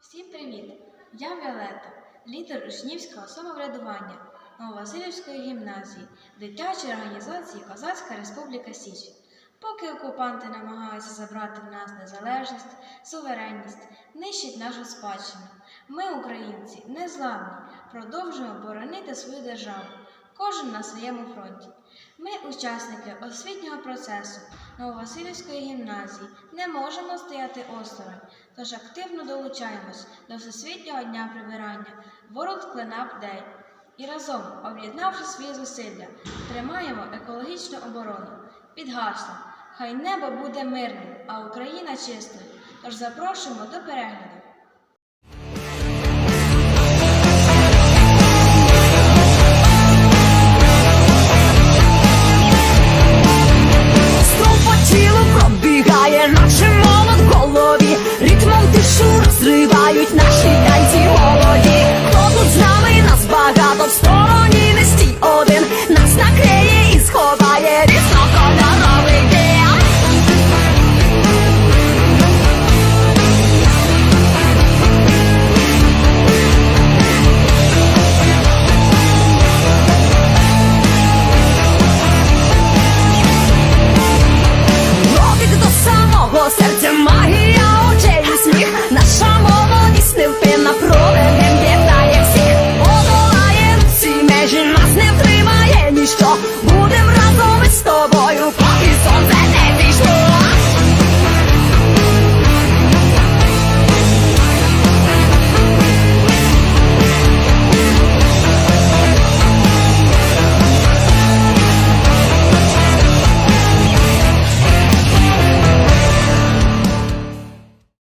Всім привіт! Я Віолетта, лідер учнівського самоврядування Нововасилівської гімназії, дитячої організації Козацька Республіка Січ. Поки окупанти намагаються забрати в нас незалежність, суверенність, нищать нашу спадщину, ми, українці, незламні, продовжуємо боронити свою державу, кожен на своєму фронті. Ми, учасники освітнього процесу Нововасилівської гімназії, не можемо стояти осторонь, тож активно долучаємось до Всесвітнього дня прибирання World Cleanup Day і разом, об'єднавши свої зусилля, тримаємо екологічну оборону під гаслом Хай небо буде мирним, а Україна чистою. Тож запрошуємо до перегляду.